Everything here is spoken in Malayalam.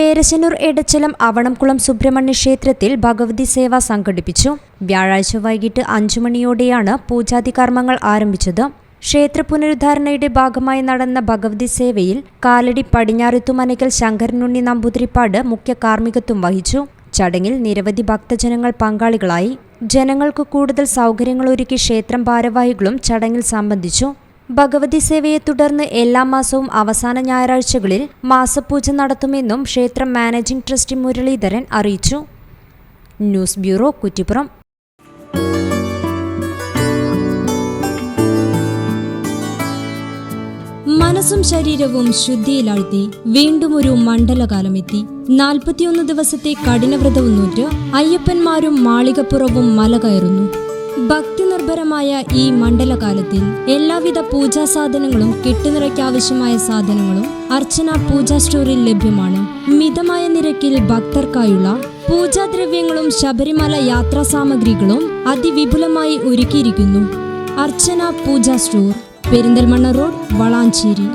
പേരശനൂർ എടച്ചലം അവണംകുളം സുബ്രഹ്മണ്യ ക്ഷേത്രത്തിൽ ഭഗവതി സേവ സംഘടിപ്പിച്ചു. വ്യാഴാഴ്ച വൈകിട്ട് അഞ്ചു മണിയോടെയാണ് പൂജാതി കർമ്മങ്ങൾ ആരംഭിച്ചത്. ക്ഷേത്ര പുനരുദ്ധാരണയുടെ ഭാഗമായി നടന്ന ഭഗവതി സേവയിൽ കാലടി പടിഞ്ഞാറുത്തുമനയ്ക്കൽ ശങ്കരനുണ്ണി നമ്പൂതിരിപ്പാട് മുഖ്യ കാർമ്മികത്വം വഹിച്ചു. ചടങ്ങിൽ നിരവധി ഭക്തജനങ്ങൾ പങ്കാളികളായി. ജനങ്ങൾക്ക് കൂടുതൽ സൗകര്യങ്ങളൊരുക്കി ക്ഷേത്രം ഭാരവാഹികളും ചടങ്ങിൽ സംബന്ധിച്ചു. ഭഗവതി സേവയെ തുടർന്ന് എല്ലാ മാസവും അവസാന ഞായറാഴ്ചകളിൽ മാസപൂജ നടത്തുമെന്നും ക്ഷേത്രം മാനേജിംഗ് ട്രസ്റ്റി മുരളീധരൻ അറിയിച്ചു. News bureau Kuttippuram. മനസ്സും ശരീരവും ശുദ്ധിയിലാഴ്ത്തി വീണ്ടും ഒരു മണ്ഡലകാലമെത്തി. നാൽപ്പത്തിയൊന്ന് ദിവസത്തെ കഠിനവ്രതവും നൂറ്റ് അയ്യപ്പന്മാരും മാളികപ്പുറവും മല കയറുന്നു. ഭക്തി നിർഭരമായ ഈ മണ്ഡലകാലത്തിൽ എല്ലാവിധ പൂജാ സാധനങ്ങളും കെട്ടുനിറയ്ക്കാവശ്യമായ സാധനങ്ങളും അർച്ചന പൂജാ സ്റ്റോറിൽ ലഭ്യമാണ്. മിതമായ നിരക്കിൽ ഭക്തർക്കായുള്ള പൂജാദ്രവ്യങ്ങളും ശബരിമല യാത്രാ സാമഗ്രികളും അതിവിപുലമായി ഒരുക്കിയിരിക്കുന്നു. Archana Pooja store Perinthalmanna road Valanchery.